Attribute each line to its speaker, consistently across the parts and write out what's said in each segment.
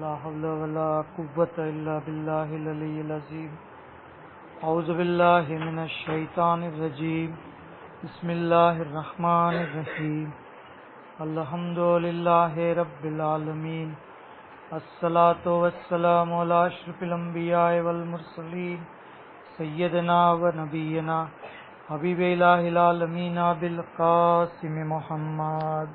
Speaker 1: لا حول ولا قوة إلا بالله العلي العظيم. أعوذ بالله من الشيطان الرجيم. بسم الله الرحمن الرحيم. الحمد لله رب العالمين. الصلاة والسلام على أشرف الأنبياء والمرسلين. سيدنا ونبينا. حبيب إله العالمين بالقاسم محمد.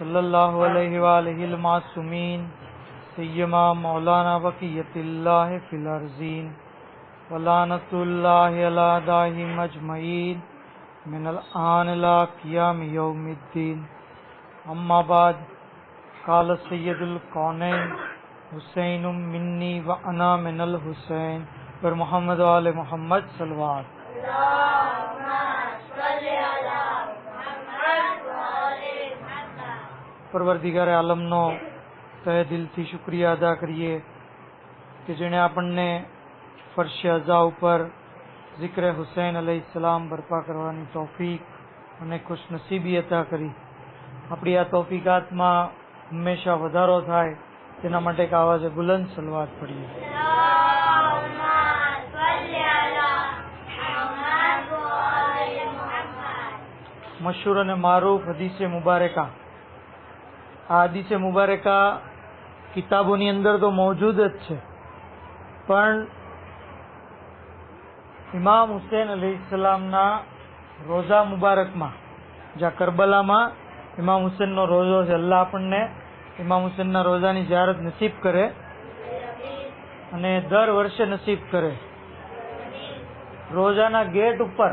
Speaker 1: صلی اللہ علیہ وآلہ المعصومین سیما مولانا وقیت اللہ فی الارزین ولانت اللہ علی دائی مجمعین، من الان لا قیام یوم الدین۔ اما بعد، قال سید القونین، حسین منی وانا من الحسین، پر محمد و محمد صلوات۔
Speaker 2: اللہ
Speaker 1: પરવરદિગાર આલમનો તહે દિલથી શુક્રિયા અદા કરીએ કે જેણે આપણને ફર્શ અઝા ઉપર ઝિક્ર હુસૈન અલૈહિ સલામ બરપા કરવાની તોફીક અને ખુશનસીબી અતા કરી આપણી આ તોફીકાતમાં હંમેશા વધારો થાય તેના માટે એક આવાજે બુલંદ સલવાત પડીએ
Speaker 2: اللهم صل على محمد وآل محمد
Speaker 1: મશહૂર અને મારૂફ હદીસે મુબારકા આ હદીસે મુબારકા કિતાબોની અંદર તો મોજૂદ જ છે. પણ ઇમામ હુસેન અલીસલામના રોઝા મુબારકમાં, જ્યાં કરબલામાં ઇમામ હુસેનનો રોઝો છે, અલ્લાહ આપણને ઇમામ હુસેનના રોઝાની જ્યારત નસીબ કરે અને દર વર્ષે નસીબ કરે. રોજાના ગેટ ઉપર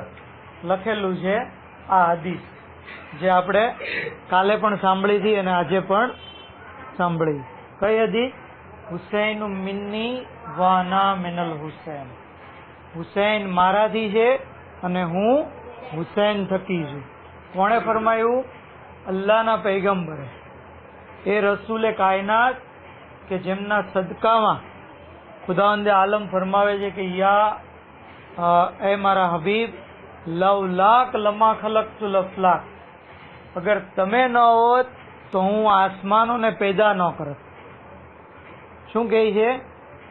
Speaker 1: લખેલું છે આ હદીસ. જે આપણે કાલે પણ સાંભળી હતી અને આજે પણ સાંભળી. કઈ હતી? હુસૈન મિન્ની વાના મિનલ હુસૈન. હુસૈન મારાથી છે અને હું હુસૈન થકી છું. કોણે ફરમાયું? અલ્લાહના પૈગંબરે. એ રસૂલે કાયનાત કે જેમના સદકામાં ખુદાવંદે આલમ ફરમાવે છે કે, યા એ મારા હબીબ, લવ લાખ લમા ખલક તુ લફલાક અગર તમે ન હોત તો હું આસમાનોને પેદા ન કરત. શું કહે છે?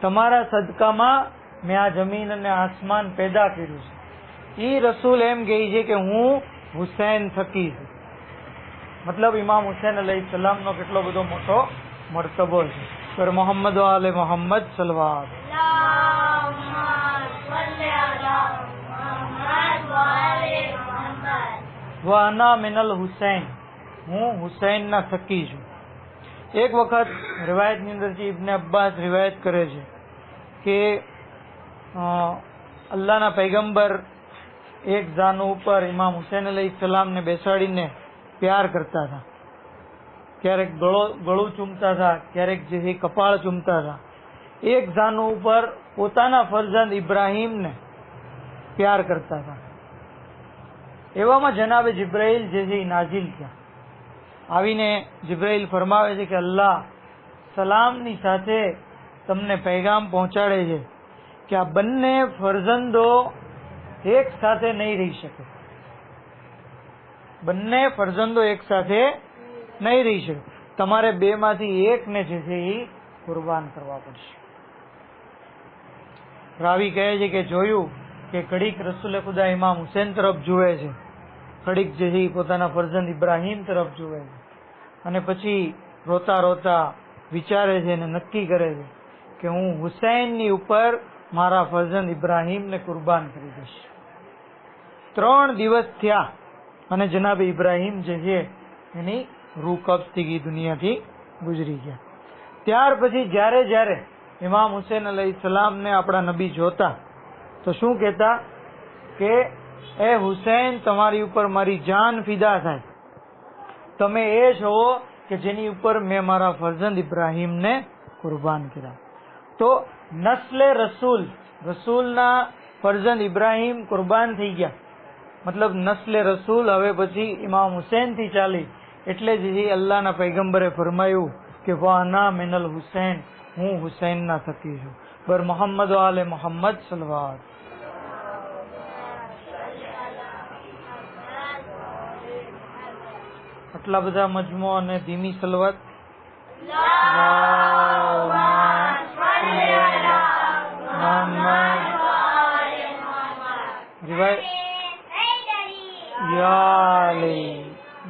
Speaker 1: તમારા સદકામાં મેં આ જમીન અને આસમાન પેદા કર્યું છે. એ રસૂલ એમ કહે છે કે હું હુસૈન થકી મતલબ ઇમામ હુસૈન અલહી સલામનો કેટલો બધો મોટો મર્તબો છે. પર મોહમ્મદ આલે મોહમ્મદ
Speaker 2: સલવાદ સલ્લે
Speaker 1: વાના મિનલ હુસૈન. હું હુસૈનના થકી છું. એક વખત રિવાયતની અંદર જે ઇબ્ને અબ્બાસ રિવાયત કરે છે કે અલ્લાહના પૈગંબર એક જાનુ ઉપર ઇમામ હુસૈન અલી સલામને બેસાડીને પ્યાર કરતા હતા. ક્યારેક ગળો, ગળું ચૂમતા હતા, ક્યારેક જે કપાળ ચૂમતા હતા. એક જાનુ ઉપર પોતાના ફરજંદ ઇબ્રાહીમને પ્યાર કરતા હતા. એવામાં જનાબે જિબ્રાઈલ જે છે એ નાઝિલ થયા. આવીને જિબ્રાઈલ ફરમાવે છે કે, અલ્લાહ, સલામની સાથે તમને પૈગામ પહોંચાડે છે કે આ બંને ફરજંદો એક સાથે નહીં રહી શકે. બંને ફરજંદો એક સાથે નહીં રહી શકે. તમારે બેમાંથી એકને જે છે એ કુરબાન કરવા પડશે. રાવી કહે છે કે, જોયું કે ઘડીક રસુલે ખુદા ઇમામ હુસેન તરફ જુએ છે. ઘડીક જે પોતાના ફરજન ઇબ્રાહીમ તરફ જુએ છે. અને પછી રોતા રોતા વિચારે છે અને નક્કી કરે છે કે હું હુસૈનની ઉપર મારા ફરજન ઇબ્રાહીમને કુરબાન કરી દઈશ. ત્રણ દિવસ થયા અને જનાબ ઇબ્રાહીમ જે છે એની રૂહ દુનિયાથી ગુજરી ગયા. ત્યાર પછી જ્યારે જ્યારે ઇમામ હુસેન અલૈહિ સલામને આપણા નબી જોતા તો શું કહેતા કે એ હુસૈન તમારી ઉપર મારી જાન ફિદા થાય તમે એ છો કે જેની ઉપર મેં મારા ફરજંદ ઇબ્રાહીમને કુરબાન કર્યા તો નસ્લે રસૂલ રસૂલના ફરજંદ ઇબ્રાહીમ કુરબાન થઈ ગયા મતલબ નસ્લે રસૂલ હવે પછી ઇમામ હુસૈનથી ચાલી એટલે જ એ અલ્લાહના પૈગંબરે ફરમાયું કે વાના મિનલ હુસૈન હું હુસૈનના થકી છું બર મોહમ્મદ આલે મોહમ્મદ સલવાત આટલા બધા મજમો અને ધીમી સલવત.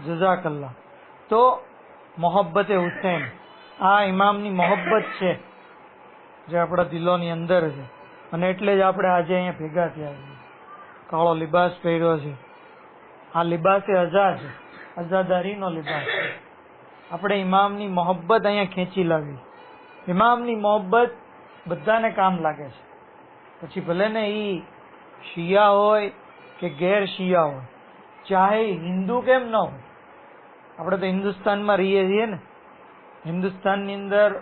Speaker 1: જઝાકલ્લા. તો મોહબ્બતે હુસૈન. આ ઇમામની મોહબ્બત છે, જે આપણા દિલોની અંદર છે. અને એટલે જ આપણે આજે અહીંયા ભેગા થયા છીએ. કાળો લિબાસ પહેર્યો છે. આ લિબાસ એ અઝા છે. અઝાદારીનો લિબાસ છે. આપણે ઇમામની મોહબ્બત અહીંયા ખેંચી લાવી. ઇમામની મોહબ્બત બધાને કામ લાગે છે. પછી ભલે ને એ શિયા હોય કે ગેર શિયા હોય, ચાહે હિન્દુ કેમ ન હોય. આપણે તો હિન્દુસ્તાનમાં રહીએ છીએ ને. હિન્દુસ્તાનની અંદર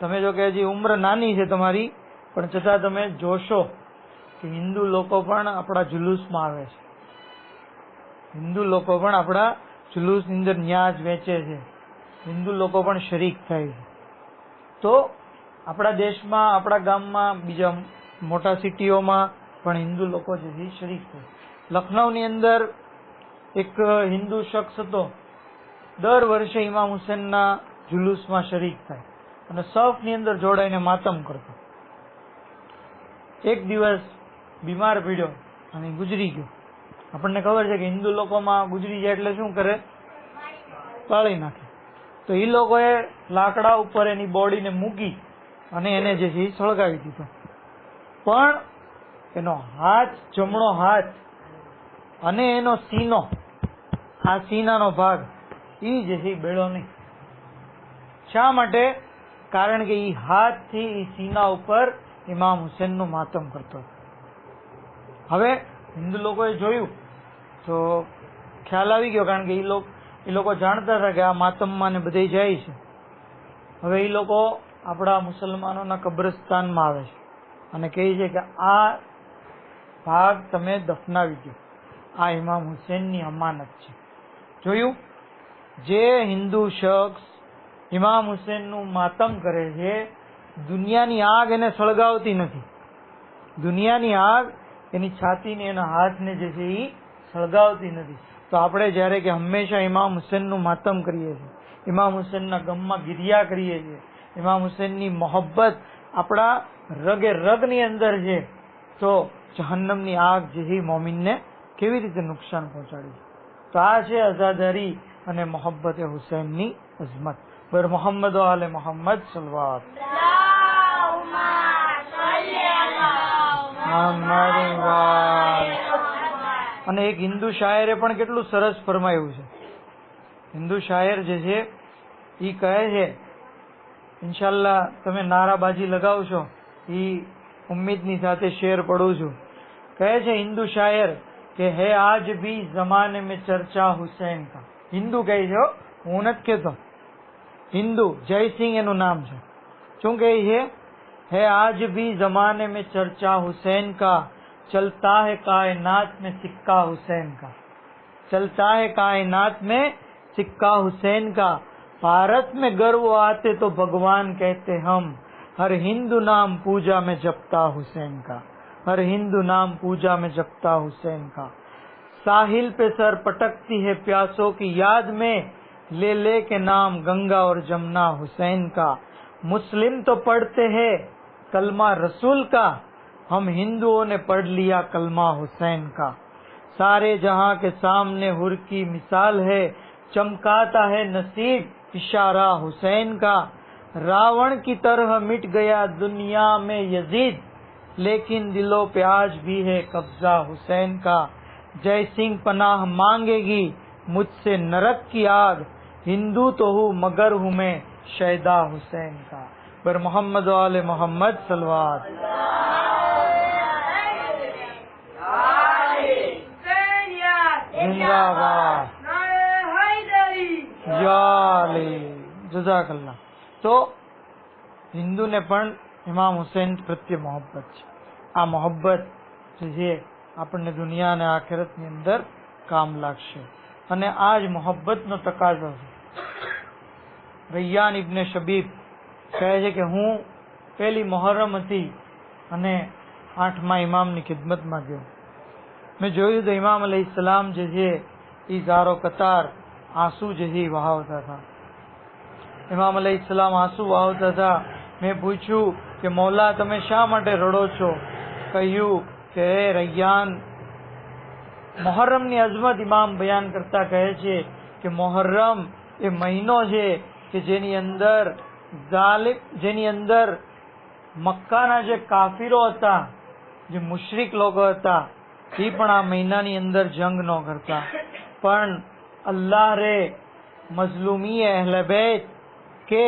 Speaker 1: તમે જો કે હજી ઉમ્ર નાની છે તમારી, પણ છતાં તમે જોશો કે હિન્દુ લોકો પણ આપણા જુલુસમાં આવે છે. હિન્દુ લોકો પણ આપણા જુલુસની અંદર ન્યાજ વેચે છે. હિન્દુ લોકો પણ શરીક થાય છે. તો આપણા દેશમાં, આપણા ગામમાં, બીજા મોટા સિટીઓમાં પણ હિન્દુ લોકો જે શરીક થાય લખનૌની અંદર એક હિન્દુ શખ્સ હતો. દર વર્ષે ઇમામ હુસેનના જુલુસમાં શરીક થાય અને સફની અંદર જોડાઈને માતમ કરતો. એક દિવસ બીમાર પીડ્યો અને ગુજરી ગયો. આપણને ખબર છે કે હિન્દુ લોકોમાં ગુજરી જાય એટલે શું કરે? પાળી નાખે. તો એ લોકોએ લાકડા ઉપર એની બોડીને મૂકી અને એને જે છે એ સળગાવી દીધો. પણ એનો હાથ, જમણો હાથ અને એનો સીનો, આ સીનાનો ભાગ એ જે છે બેળો નહીં. શા માટે? કારણ કે એ હાથથી એ સીના ઉપર ઇમામ હુસેનનું માતમ કરતો હવે હિન્દુ લોકોએ જોયું તો ખ્યાલ આવી ગયો કારણ કે એ લોકો એ લોકો જાણતા હતા કે આ માતમમાં ને બધે જાય છે. હવે એ લોકો આપણા મુસલમાનોના કબ્રસ્તાનમાં આવે છે અને કહે છે કે આ ભાગ તમે દફનાવી દો. આ ઇમામ હુસેનની અમાનત છે. જોયું? જે હિન્દુ શખ્સ ઇમામ હુસેનનું માતમ કરે છે, દુનિયાની આગ એને સળગાવતી નથી. દુનિયાની આગ એની છાતીને એના હાથને જે છે એ સળગાવતી નથી. તો આપણે જ્યારે કે હંમેશા ઇમામ હુસેનનું માતમ કરીએ છીએ ઇમામ હુસેનના ગમમાં ગિરિયા કરીએ છીએ ઇમામ હુસેનની મોહબ્બત આપણા રગે રગની અંદર છે તો જહન્નમની આગ જે મોમિનને કેવી રીતે નુકસાન પહોંચાડી તો આ છે અઝાદારી અને મોહબ્બત હુસૈનની અઝમત. બર મોહમ્મદ આલે મોહમ્મદ સલવાત મોહમ્મદ વાલ. અને એક હિન્દુ શાયરે પણ કેટલું સરસ ફરમાયું છે. હિન્દુ શાયર જે છે એ કહે છે ઇન્શાલ્લાહ તમે નારાબાજી લગાવશો એ ઉમ્મીદની સાથે શેર પડું છું. કહે છે હિન્દુ શાયર કે, હે આજ બી જમાને મેં ચર્ચા હુસૈન કા. હિન્દુ કહે છે, હું નથી કહેતો. હિન્દુ જયસિંહ એનું નામ છે. શું કહે છે? હે આજ બી જમાને મેં ચર્ચા હુસૈન કા چلتا ہے کائنات میں سکہ حسین کا۔ چلتا ہے کائنات میں سکہ حسین کا۔ بھارت میں گر وہ آتے تو بھگوان کہتے ہم، ہر ہندو نام پوجا میں جپتا حسین کا۔ ہر ہندو نام پوجا میں جپتا حسین کا۔ ساحل پہ سر پٹکتی ہے پیاسوں کی یاد میں، لے لے کے نام گنگا اور جمنا حسین کا۔ مسلم تو پڑھتے ہیں کلمہ رسول کا۔ ہم ہندوؤں نے پڑھ لیا کلمہ حسین کا۔ سارے جہاں کے سامنے ہر کی مثال ہے، چمکاتا ہے نصیب اشارہ حسین کا۔ راون کی طرح مٹ گیا دنیا میں یزید، لیکن دلوں پہ آج بھی ہے قبضہ حسین کا۔ جے سنگھ پناہ مانگے گی مجھ سے نرک کی آگ، ہندو تو ہوں مگر ہوں میں شیدا حسین کا۔ پر محمد والے محمد سلوات જજાકલ્લા તો હિન્દુને પણ ઇમામ હુસૈન પ્રત્યે મોહબ્બત છે. આ મોહબ્બત જે આપણને દુનિયા અને આખેરતની અંદર કામ લાગશે. અને આ જ મોહબ્બતનો તકાજો છે. રૈયાન ઇબને શબીબ કહે છે કે હું પહેલી મોહરમ હતી અને આઠમા ઇમામની ખિદમતમાં ગયો. મેં જોયું તો ઇમામ અલૈહિસ્સલામ જે છે એ ઝારો કતાર આંસू જેથી વહાવતા હતા. ઇમામ અલી ઇસ્લામ આંસુ વહાવતા હતા. મેં પૂછ્યું કે, મૌલા, તમે શા માટે રડો છો? કહ્યું કે, એ રૈયાન મોહર્રમની અઝમત ઇમામ બયાન કરતા કહે છે કે મોહર્રમ એ મહિનો છે કે જેની અંદર ઝાલિમ જેની અંદર મક્કાના જે કાફીરો હતા, જે મુશરિક લોકો હતા એ પણ આ મહિનાની અંદર જંગ ન કરતા પણ અલ્લાહ રે મઝલુમી અહેલે બેત કે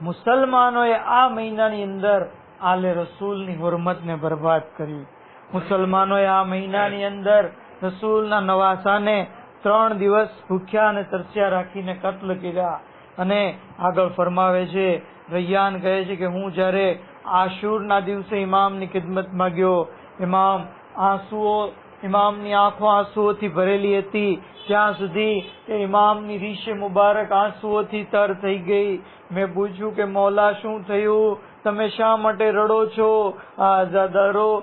Speaker 1: મુસલમાનોએ આ મહિનાની અંદર આલે રસૂલની હુરમતને બરબાદ કરી મુસલમાનોએ આ મહિનાની અંદર રસૂલના નવાસાને ત્રણ દિવસ ભૂખ્યા અને તરસ્યા રાખીને કત્લ કર્યા અને આગળ ફરમાવે છે રૈયાન કહે છે કે હું જ્યારે આશુરના દિવસે ઇમામની ખિદમતમાં ગયો ઇમામ આંસુઓ ઇમામની આંખો આંસુઓથી ભરેલી હતી. ત્યાં સુધી કે ઇમામની રીશે મુબારક આંસુઓથી તર થઈ ગઈ. મેં પૂછ્યું કે, મોલા, શું થયું? તમે શા માટે રડો છો? આ આઝાદારો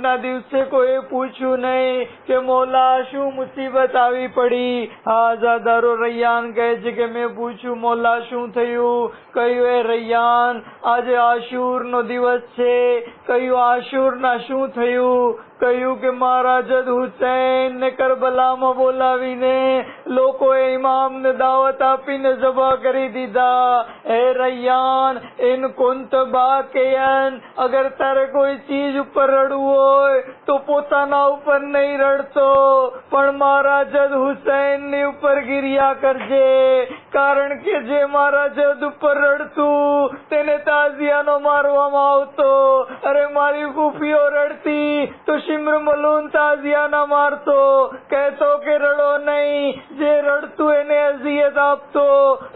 Speaker 1: ના દિવસે કોઈ પૂછ્યું નહીં કે મોલા, શું મુસીબત આવી પડી? આઝાદારો રૈયાન કહે છે કે, મેં પૂછ્યું, મોલા, શું થયું? કહ્યું, એ રૈયાન, આજે આશુર નો દિવસ છે. કહ્યું આશુર ના શું થયું? કહ્યું કે મારા જદ હુસૈન ને કરબલામાં બોલાવીને લોકોએ ઇમામને દાવત આપીને જબા કરી દીધા. હે રૈયાન, ઇન કુંત બાકિયન, અગર તારે કોઈ ચીજ ઉપર રડવું હોય તો પોતાના ઉપર નહીં રડતો, પણ મારા જદ હુસૈનની ઉપર ગિરિયા કરજે. કારણ કે જે મારા જદ ઉપર રડતું, તેને તાજિયાનો મારવામાં આવતો. અરે મારી ફૂફીઓ રડતી, તો શિમ્ર મલૂન તાજિયાના મારતો. કહેતો કે રડો નહીં, જે રડતું એને અઝિયત આપતો.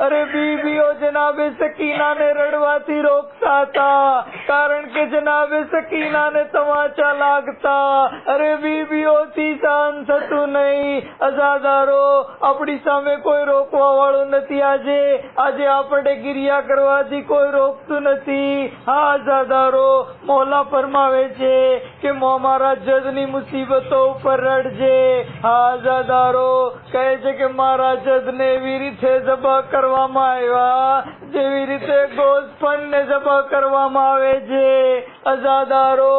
Speaker 1: અરે બીબીઓ જનાબે સકીના ને રડવાથી રોકતા હતા. કારણ કે જનાબે સકીના ને તમાચા લાગતા અરે બીબીઓથી શાન થતું નહીં. અઝાદારો આપણી સામે કોઈ રોકવા વાળું નથી. આજે આજે આપણે ગિરિયા કરવાથી કોઈ રોકતું નથી. હા અઝાદારો મોલા ફરમાવે છે કે મારા જજની મુસીબતો ઉપર રડજે. હા અઝાદારો કહે છે કે મારા જજને એવી રીતે જબા કરવામાં આવ્યા જેવી રીતે ગોસ્પન ને જબા કરવામાં આવે છે. અઝાદારો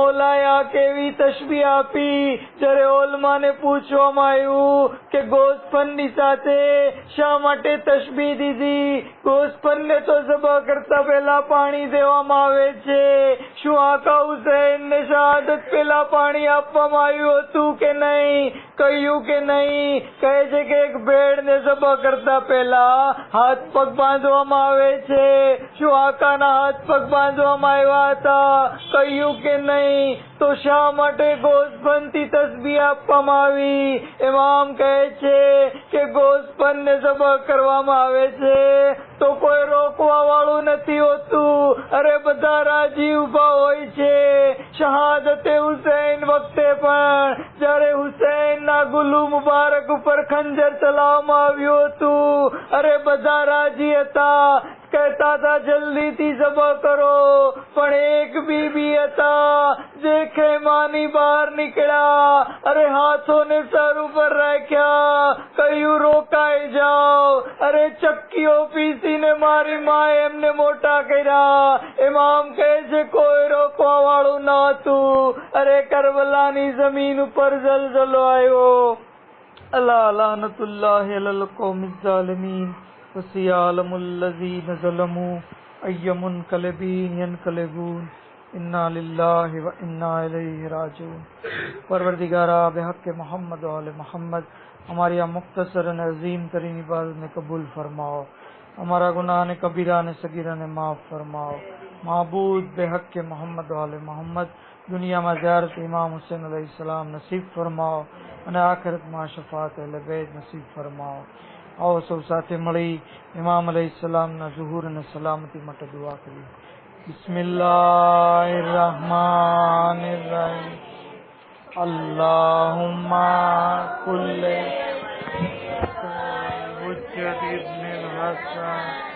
Speaker 1: મોલાએ આ કેવી તશબી આપી, જ્યારે ઓલમાને પૂછવામાં આવ્યું કે ગોસ્પનની સાથે શા માટે તશબી દીધી? ગોસ્પનને તો જબા કરતા પહેલા પાણી દેવામાં આવે છે. શું આકા હુસૈનને શહાદત પહેલા પાણી આપવામાં આવ્યું હતું કે નહીં? કહ્યું કે નહીં. કહે છે કે એક ભેડને જબા કરતા પહેલા હાથ પગ બાંધવામાં આવે છે. શું આકાના હાથ પગ બાંધવામાં આવ્યા હતા? કહ્યું કે નહીં. તો શા માટે ગોસ્પનથી તસબી આપવામાં આવી? ઇમામ કહે છે કે ગોસ્પન ને કરવામાં આવે છે, તો કોઈ રોકવા વાળું નથી હોતું. અરે બધા રાજી ઊભા હોય છે. શહાદતે હુસૈન વખતે પણ. જ્યારે હુસૈન ના ગુલુ મુબારક ઉપર ખંજર ચલાવવામાં આવ્યું હતું. અરે બધા રાજી હતા. કહેતા હતા, જલ્દીથી જબા કરો. પણ એક બીબી હતા, જે ખેમાની બહાર નીકળ્યા. અરે હાથોને સર ઉપર રાખ્યા. કહ્યું, રોકાઈ જાઓ. અરે ચક્કીઓ પીસીને મારી માએ એમને મોટા કર્યા. ઇમામ કહે છે, કોઈ રોકવા વાળું ન હતું. અરે કરબલાની જમીન ઉપર જલજલો આવ્યો. اللہ لعنت اللہ علی القوم الظالمین وسیعلم الذین ظلموا ایم انقلبین ینقلبون انا للہ و انا الیہ راجعون۔ پروردگارہ بحق محمد و علی محمد، ہماری مقتصر مختصر عظیم ترین عبادت میں قبول فرماؤ۔ ہمارا گناہ نے، کبیرہ نے، صغیرہ نے معاف فرماؤ۔ معبود بے حق کے محمد وال محمد، دنیا میں زیارت امام حسین علیہ السلام نصیب فرماؤ ان آخرت ما شفاعت اہل بیت نصیب فرماؤ۔ او سو ساتھ مڑی امام علیہ السلام نہ ظہور نہ سلامتی مٹ دعا کری۔ بسم اللہ الرحمن الرحیم۔ اللہم کل حجت ابن الحسن۔